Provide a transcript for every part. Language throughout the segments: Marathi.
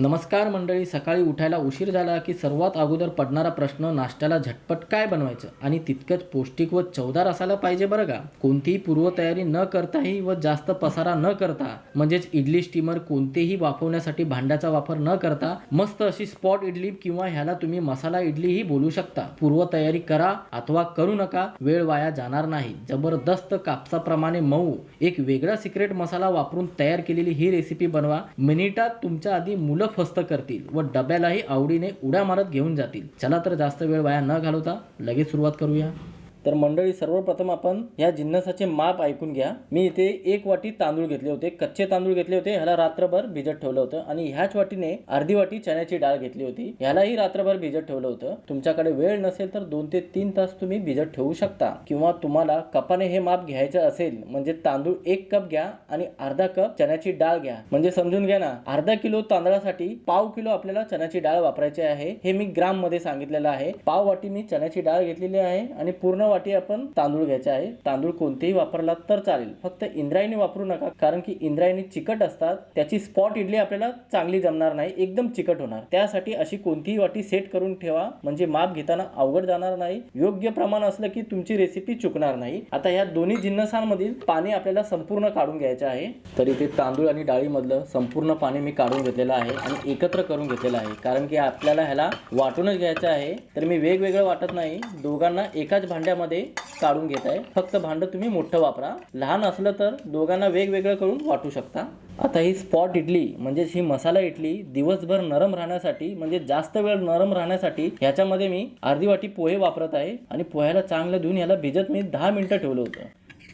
नमस्कार मंडळी सकाळी उठायला उशीर झाला की सर्वात अगोदर पडणारा प्रश्न नाश्त्याला झटपट काय बनवायचं? आणि तितकंच पौष्टिक व चवदार असायला पाहिजे बरं का? कोणतीही पूर्वतयारी न करताही व जास्त पसारा न करता म्हणजेच इडली स्टीमर कोणतेही वाफवण्यासाठी भांड्याचा वापर न करता मस्त अशी स्पॉट इडली किंवा ह्याला तुम्ही मसाला इडलीही बोलू शकता. पूर्वतयारी करा अथवा करू नका वेळ वाया जाणार नाही. जबरदस्त कापसाप्रमाणे मऊ एक वेगळा सिक्रेट मसाला वापरून तयार केलेली ही रेसिपी बनवा. मिनिटात तुमच्या आधी मुलं फस्त करतील व डब्यालाही आवडीने उड्या मारत घेऊन जातील. चला तर जास्त वेळ वाया न घालवता लगेच सुरुवात करूया. तर मंडळी सर्वप्रथम आपण या जिन्नसाचे माप ऐकून घ्या. मी इथे एक वाटी तांदूळ घेतले होते कच्चे तांदूळ घेतले होते ह्याला रात्रभर भिजत ठेवलं होतं आणि ह्याच वाटीने अर्धी वाटी चण्याची डाळ घेतली होती ह्यालाही रात्रभर भिजत ठेवलं होतं. तुमच्याकडे वेळ नसेल तर दोन ते तीन तास तुम्ही भिजत ठेवू शकता किंवा तुम्हाला कपाने हे माप घ्यायचं असेल म्हणजे तांदूळ एक कप घ्या आणि अर्धा कप चण्याची डाळ घ्या. म्हणजे समजून घ्या ना अर्धा किलो तांदळासाठी पाव किलो आपल्याला चण्याची डाळ वापरायची आहे हे मी ग्राममध्ये सांगितलेलं आहे. पाव वाटी मी चण्याची डाळ घेतलेली आहे आणि पूर्ण वाटी आपण तांदूळ घ्यायचे आहे. तांदूळ कोणतेही वापरला तर चालेल. फक्त इंद्रायणी वापरू नका कारण की इंद्रायणी चिकट असतात. त्याची स्पॉट इडली आपल्याला चांगली जमणार नाही एकदम चिकट होणार. त्यासाठी अशी कोणतीही वाटी सेट करून ठेवा म्हणजे माप घेताना अवघड जाणार नाही. योग्य प्रमाण असलं की तुमची रेसिपी चुकणार नाही. आता या दोन्ही जिन्नसांमधील पाणी आपल्याला संपूर्ण काढून घ्यायचं आहे. तर इथे तांदूळ आणि डाळीमधलं संपूर्ण पाणी मी काढून घेतलेलं आहे आणि एकत्र करून घेतलेलं आहे. कारण की आपल्याला ह्याला वाटूनच घ्यायचं आहे. तर मी वेगवेगळं वाटत नाही. दोघांना एकाच भांड्यामध्ये काढून घेत आहे. फक्त भांडं तुम्ही मोठं वापरा. लहान असलं तर दोघांना वेगवेगळं करून वाटू शकता. आता ही स्पॉट इडली म्हणजेच ही मसाला इडली दिवसभर नरम राहण्यासाठी म्हणजे जास्त वेळ नरम राहण्यासाठी ह्याच्यामध्ये मी अर्धी वाटी पोहे वापरत आहे. आणि पोह्याला चांगलं धुवून याला भिजत मी दहा मिनिटं ठेवलं होतं.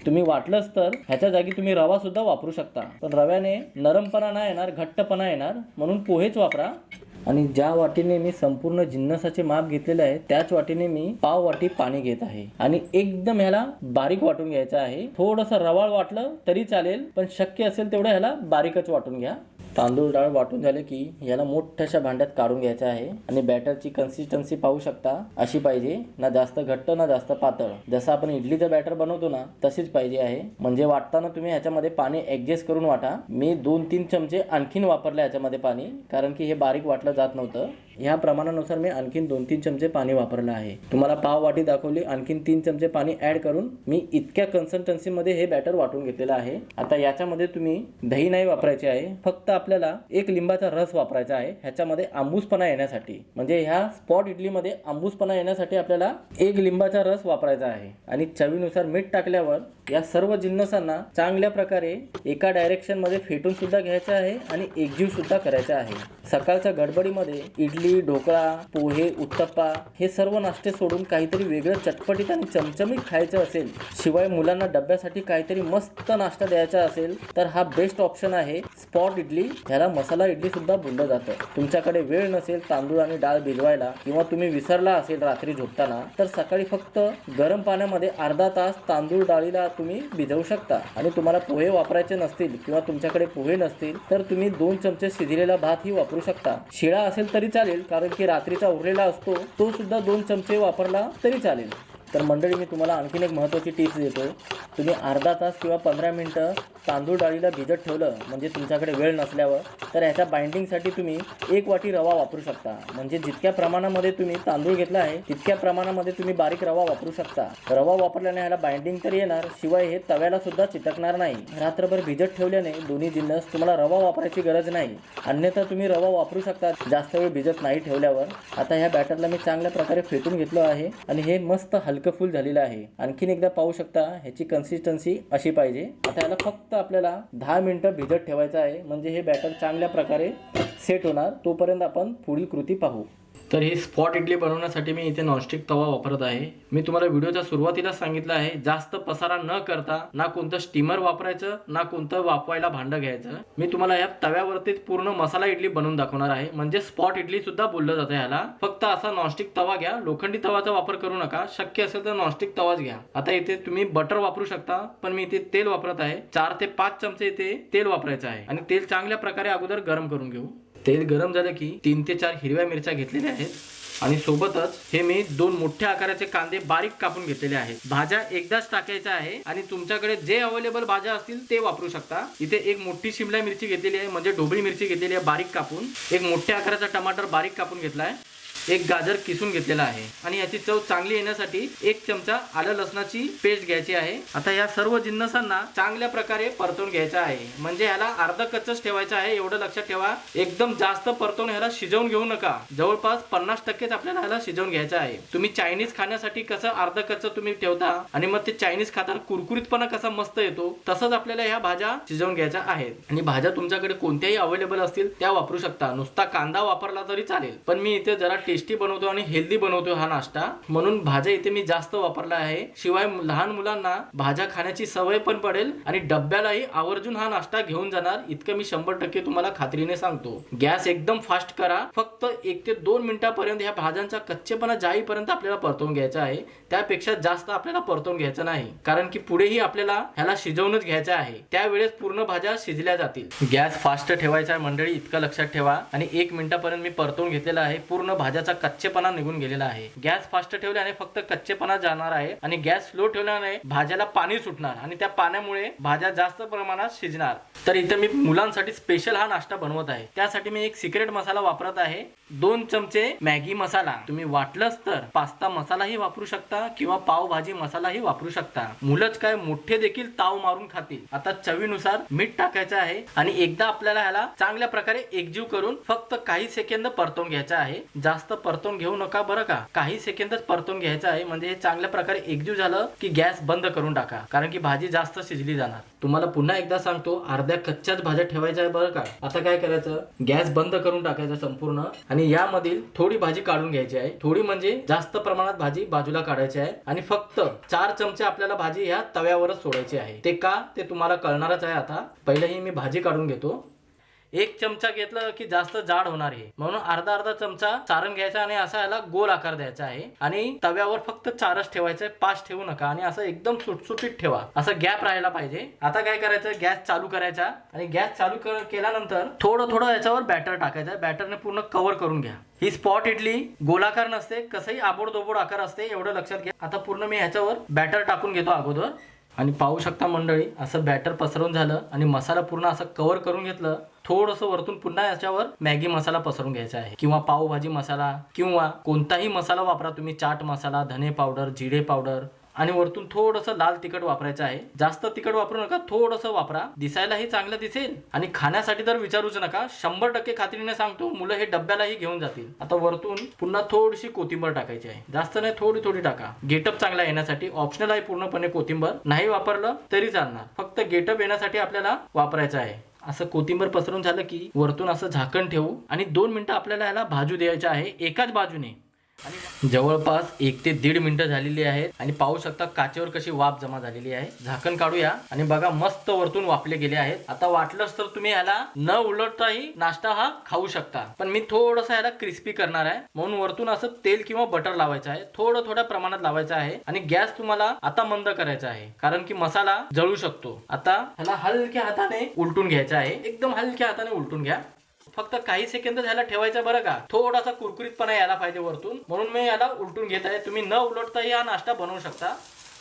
तुम्ही वाटलंच तर ह्याच्या जागी तुम्ही रवा सुद्धा वापरू शकता. पण रव्याने नरमपणा नाही येणार घट्टपणा येणार. म्हणून पोहेच वापरा. आणि ज्या वाटीने मी संपूर्ण जिन्नसाचे माप घेतलेले आहे त्याच वाटीने मी पाव वाटी पाणी घेत आहे. आणि एकदम ह्याला बारीक वाटून घ्यायचं आहे. थोडस रवाळ वाटलं तरी चालेल पण शक्य असेल तेवढं ह्याला बारीकच वाटून घ्या. तांदूळ डाळ वाटून झाले की याला मोठ्याशा भांड्यात काढून घ्यायचं आहे आणि बॅटरची कन्सिस्टन्सी पाहू शकता. अशी पाहिजे ना जास्त घट्ट ना जास्त पातळ. जसं आपण इडलीचं बॅटर बनवतो ना तशीच पाहिजे आहे. म्हणजे वाटताना तुम्ही ह्याच्यामध्ये पाणी ऍडजस्ट करून वाटा. मी दोन तीन चमचे आणखीन वापरले ह्याच्यामध्ये पाणी कारण की हे बारीक वाटलं जात नव्हतं. ह्या प्रमाणानुसार मी आणखीन दोन तीन चमचे पाणी वापरलं आहे. तुम्हाला पाव वाटी दाखवली आणखीन तीन चमचे पाणी ऍड करून मी इतक्या कन्सिस्टन्सीमध्ये हे बॅटर वाटून घेतलेलं आहे. आता याच्यामध्ये तुम्ही दही नाही वापरायचे आहे फक्त आपल्याला एक लिंबाचा रस वापरायचा आहे ह्याच्यामध्ये आंबूसपणा येण्यासाठी. म्हणजे ह्या स्पॉट इडलीमध्ये आंबूसपणा येण्यासाठी आपल्याला एक लिंबाचा रस वापरायचा आहे. आणि चवीनुसार मीठ टाकल्यावर या सर्व जिन्नसांना चांगल्या प्रकारे एका डायरेक्शनमध्ये फेटून सुद्धा घ्यायचं आहे आणि एकजीव सुद्धा करायचा आहे. सकाळच्या गडबडीमध्ये इडली ढोकळा पोहे उत्तप्पा हे सर्व नाश्ते सोडून काहीतरी वेगळं चटपटीत आणि चमचमीत खायचं असेल शिवाय मुलांना डब्यासाठी काहीतरी मस्त नाश्ता द्यायचा असेल तर हा बेस्ट ऑप्शन आहे स्पॉट इडली. ह्याला मसाला इडली सुद्धा बोललं जातं. तुमच्याकडे वेळ नसेल तांदूळ आणि डाळ भिजवायला किंवा तुम्ही विसरला असेल रात्री झोपताना तर सकाळी फक्त गरम पाण्यामध्ये अर्धा तास तांदूळ डाळीला तुम्ही भिजवू शकता. आणि तुम्हाला पोहे वापरायचे नसतील किंवा तुमच्याकडे पोहे नसतील तर तुम्ही दोन चमचे शिजलेला भात ही वापरू शकता. शिळा असेल तरी चालेल कारण की रात्रीचा उरलेला असतो तो सुद्धा दोन चमचे वापरला तरी चालेल. तर मंडळी मी तुम्हाला आणखीन एक महत्त्वाची टिप्स देतो तुम्ही अर्धा तास किंवा पंधरा मिनटं तांदूळ डाळीला भिजत ठेवलं म्हणजे तुमच्याकडे वेळ नसल्यावर तर ह्याच्या बाइंडिंगसाठी तुम्ही एक वाटी रवा वापरू शकता. म्हणजे जितक्या प्रमाणामध्ये तुम्ही तांदूळ घेतला आहे तितक्या प्रमाणामध्ये तुम्ही बारीक रवा वापरू शकता. रवा वापरल्याने ह्याला बाइंडिंग तर येणार शिवाय हे तव्याला सुद्धा चिटकणार नाही. रात्रभर भिजत ठेवल्याने दोन्ही जिन्नस तुम्हाला रवा वापरायची गरज नाही. अन्यथा तुम्ही रवा वापरू शकता जास्त वेळ भिजत नाही ठेवल्यावर. आता ह्या बॅटरला मी चांगल्या प्रकारे फेटून घेतलं आहे आणि हे मस्त हल हलकं फुल झालेलं आहे. आणखीन एकदा पाहू शकता ह्याची कन्सिस्टन्सी अशी पाहिजे. आता याला फक्त आपल्याला दहा मिनिटं भिजत ठेवायचं आहे. म्हणजे हे बॅटर चांगल्या प्रकारे सेट होणार. तोपर्यंत आपण पुढील कृती पाहू. तर ही स्पॉट इडली बनवण्यासाठी मी इथे नॉनस्टिक तवा वापरत आहे. मी तुम्हाला व्हिडिओच्या सुरुवातीला सांगितलं आहे जास्त पसारा न करता ना कोणतं स्टीमर वापरायचं ना कोणतं वापवायला भांडं घ्यायचं. मी तुम्हाला या तव्यावरतीच पूर्ण मसाला इडली बनवून दाखवणार आहे. म्हणजे स्पॉट इडली सुद्धा बोललं जातं ह्याला. फक्त असा नॉनस्टिक तवा घ्या. लोखंडी तवाचा वापर करू नका. शक्य असेल तर नॉनस्टिक तवाच घ्या. आता इथे तुम्ही बटर वापरू शकता पण मी इथे तेल वापरत आहे. चार ते पाच चमचे इथे तेल वापरायचं आहे. आणि तेल चांगल्या प्रकारे अगोदर गरम करून घेऊ. तेल गरम झालं की तीन ते चार हिरव्या मिरच्या घेतलेल्या आहेत. आणि सोबतच हे मी दोन मोठ्या आकाराचे कांदे बारीक कापून घेतलेले आहेत. भाज्या एकदाच टाकायच्या आहे आणि तुमच्याकडे जे अवेलेबल भाज्या असतील ते वापरू शकता. इथे एक मोठी शिमला मिरची घेतलेली आहे. म्हणजे ढोबळी मिरची घेतलेली आहे बारीक कापून. एक मोठ्या आकाराचा टमाटर बारीक कापून घेतलाय. एक गाजर किसून घेतलेला आहे. आणि याची चव चांगली येण्यासाठी एक चमचा आलं लसणाची पेस्ट घ्यायची आहे. आता या सर्व जिन्नसांना चांगल्या प्रकारे परतून घ्यायचा आहे. म्हणजे ह्याला अर्ध कच्चच ठेवायचं आहे. एवढं लक्षात ठेवा. एकदम जास्त परतून ह्याला शिजवून घेऊ नका. जवळपास पन्नास टक्केच आपल्याला ह्याला शिजवून घ्यायचा आहे. तुम्ही चायनीज खाण्यासाठी कसं अर्ध कच्च तुम्ही ठेवता आणि मग ते चायनीज खाताना कुरकुरीतपणा कसा मस्त येतो तसंच आपल्याला ह्या भाज्या शिजवून घ्यायच्या आहेत. आणि भाज्या तुमच्याकडे कोणत्याही अवेलेबल असतील त्या वापरू शकता. नुसता कांदा वापरला तरी चालेल. पण मी इथे जरा टेस्टी बनवतो आणि हेल्दी बनवतो हा नाश्ता. म्हणून भाज्या इथे मी जास्त वापरला आहे. शिवाय लहान मुलांना भाज्या खाण्याची सवय पण पडेल आणि डब्यालाही आवर्जून हा नाश्ता घेऊन जाणार. इतकं मी शंभर टक्के तुम्हाला खात्रीने सांगतो. गॅस एकदम फास्ट करा. फक्त एक ते दोन मिनिटापर्यंत ह्या भाज्यांचा कच्चेपणा जाईपर्यंत आपल्याला परतवून घ्यायचा आहे. त्यापेक्षा जास्त आपल्याला परतवून घ्यायचं नाही. कारण की पुढेही आपल्याला ह्याला शिजवूनच घ्यायचं आहे. त्यावेळेस पूर्ण भाज्या शिजल्या जातील. गॅस फास्ट ठेवायचा आहे मंडळी. इतकं लक्षात ठेवा. आणि एक मिनिटापर्यंत मी परतवून घेतलेला आहे. पूर्ण भाज्या त्याचा कच्चेपणा निघून गेलेला आहे. गॅस फास्ट ठेवल्याने फक्त कच्चेपणा जाणार आहे आणि गॅस स्लो ठेवल्याने भाज्याला पाणी सुटणार आणि त्या पाण्यामुळे भाज्या जास्त प्रमाणात शिजणार. तर इथे मी मुलांसाठी स्पेशल हा नाश्ता बनवत आहे. त्यासाठी मी एक सिक्रेट मसाला वापरत आहे. दोन चमचे मॅगी मसाला. तुम्ही वाटलंच तर पास्ता मसालाही वापरू शकता किंवा पावभाजी मसालाही वापरू शकता. मुलंच काय मोठे देखील ताव मारून खातील. आता चवीनुसार मीठ टाकायचं आहे आणि एकदा आपल्याला ह्याला चांगल्या प्रकारे एकजीव करून फक्त काही सेकंद परतवून घ्यायचं आहे. जास्त परतवून घेऊ नका बरं का. काही सेकंदच परतवून घ्यायचं आहे. म्हणजे हे चांगल्या प्रकारे एकजीव झालं की गॅस बंद करून टाका. कारण की भाजी जास्त शिजली जाणार. तुम्हाला पुन्हा एकदा सांगतो अर्ध्या कच्च्याच भाज्या ठेवायच्या आहे बरं का. आता काय करायचं? गॅस बंद करून टाकायचा संपूर्ण आणि यामधील थोडी भाजी काढून घ्यायची आहे. थोडी म्हणजे जास्त प्रमाणात भाजी बाजूला काढायची आहे आणि फक्त चार चमचे आपल्याला भाजी ह्या तव्यावरच सोडायची आहे. ते का? ते तुम्हाला कळणारच आहे आता. पहिले ही मी भाजी काढून घेतो. एक चमचा घेतलं की जास्त जाड होणार आहे. म्हणून अर्धा अर्धा चमचा चारण घ्यायचा आणि असा याला गोल आकार द्यायचा आहे. आणि तव्यावर फक्त चारच ठेवायचं पाच ठेवू नका आणि असं एकदम सुटसुटीत ठेवा. असं गॅप राहायला पाहिजे. आता काय करायचं? गॅस चालू करायचा. आणि गॅस चालू केल्यानंतर थोडं थोडं याच्यावर बॅटर टाकायचं. बॅटरने पूर्ण कव्हर करून घ्या. ही स्पॉट इडली गोलाकार नसते कसंही आबोडदोबोड आकार असते एवढं लक्षात घ्या. आता पूर्ण मी ह्याच्यावर बॅटर टाकून घेतो अगोदर. आणि पाहू शकता मंडळी असं बॅटर पसरवून झालं आणि मसाला पूर्ण असं कव्हर करून घेतलं. थोडंसं वरतून पुन्हा याच्यावर मॅगी मसाला पसरून घ्यायचा आहे. किंवा पावभाजी मसाला किंवा कोणताही मसाला वापरा. तुम्ही चाट मसाला धने पावडर जिरे पावडर आणि वरतून थोडंसं लाल तिखट वापरायचं आहे. जास्त तिखट वापरू नका थोडंसं वापरा. दिसायलाही चांगलं दिसेल. आणि खाण्यासाठी तर विचारूच नका. शंभर टक्के खात्रीने सांगतो मुलं हे डब्यालाही घेऊन जातील. आता वरतून पुन्हा थोडीशी कोथिंबर टाकायची आहे. जास्त नाही थोडी थोडी टाका. गेटअप चांगला येण्यासाठी ऑप्शनल आहे पूर्णपणे कोथिंबर. नाही वापरलं तरी चालणार. फक्त गेटअप येण्यासाठी आपल्याला वापरायचं आहे. असं कोथिंबर पसरून झालं की वरतून असं झाकण ठेवू. आणि दोन मिनिटं आपल्याला याला भाजू द्यायचं आहे. एकाच बाजूने. जवळपास एक ते दीड मिनिटं झालेली आहेत. आणि पाहू शकता काचेवर कशी वाफ जमा झालेली आहे. झाकण काढूया. आणि बघा मस्त वरतून वाफले गेले आहेत. आता वाटलंच तर तुम्ही ह्याला न उलटताही नाश्ता हा खाऊ शकता. पण मी थोडंसं ह्याला क्रिस्पी करणार आहे. म्हणून वरतून असं तेल किंवा बटर लावायचं आहे. थोडं थोड्या प्रमाणात लावायचं आहे. आणि गॅस तुम्हाला आता मंद करायचा आहे. कारण की मसाला जळू शकतो. आता ह्याला हलक्या हाताने उलटून घ्यायचा आहे. एकदम हलक्या हाताने उलटून घ्या. फक्त काही सेकंद ह्याला ठेवायचं बरं का? थोडासा कुरकुरीतपणा यायला पाहिजे वरतून. म्हणून मी याला उलटून घेत आहे. तुम्ही न उलटताही हा नाश्ता बनवू शकता.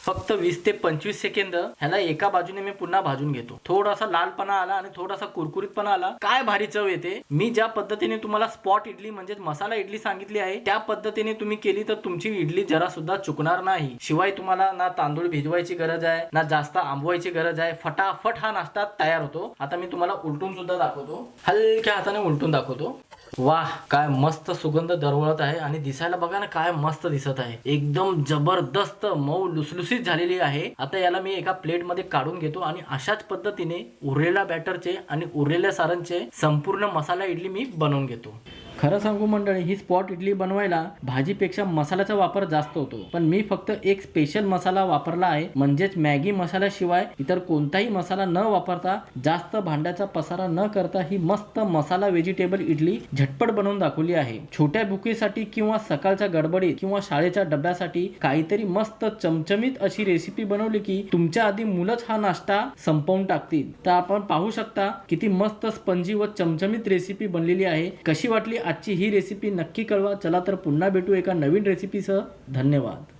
फक्त वीस ते पंचवीस सेकंद ह्याला एका बाजूने मी पुन्हा भाजून घेतो. थोडासा लालपणा आला आणि थोडासा कुरकुरीतपणा आला. काय भारी चव येते. मी ज्या पद्धतीने तुम्हाला स्पॉट इडली म्हणजे मसाला इडली सांगितली आहे त्या पद्धतीने तुम्ही केली तर तुमची इडली जरा सुद्धा चुकणार नाही. शिवाय तुम्हाला ना तांदूळ भिजवायची गरज आहे ना जास्त आंबवायची गरज आहे. फटाफट हा नाश्ता तयार होतो. आता मी तुम्हाला उलटून सुद्धा दाखवतो. हलक्या हाताने उलटून दाखवतो. वाह काय मस्त सुगंध दरवळत आहे आणि दिसायला बघा ना काय मस्त दिसत आहे. एकदम जबरदस्त मऊ लुसलुसीत झालेली आहे. आता याला मी एका प्लेटमध्ये काढून घेतो आणि अशाच पद्धतीने उरलेल्या बॅटरचे आणि उरलेल्या सारांचे संपूर्ण मसाला इडली मी बनवून घेतो. खरं सांगू मंडळी ही स्पॉट इडली बनवायला भाजीपेक्षा मसाल्याचा वापर जास्त होतो. पण मी फक्त एक स्पेशल मसाला वापरला आहे म्हणजेच मॅगी मसाल्याशिवाय इतर कोणताही मसाला न वापरता जास्त भांड्याचा पसारा न करता ही मस्त मसाला व्हेजिटेबल इडली झटपट बनवून दाखवली आहे. छोट्या भुकेसाठी किंवा सकाळच्या गडबडीत किंवा शाळेच्या डब्यासाठी काहीतरी मस्त चमचमीत अशी रेसिपी बनवली की तुमच्या आधी मुलंच हा नाश्ता संपवून टाकतील. तर आपण पाहू शकता किती मस्त स्पंजी व चमचमीत रेसिपी बनलेली आहे. कशी वाटली आजची ही रेसिपी नक्की कळवा. चला तर पुन्हा भेटू एका नवीन रेसिपीसह धन्यवाद.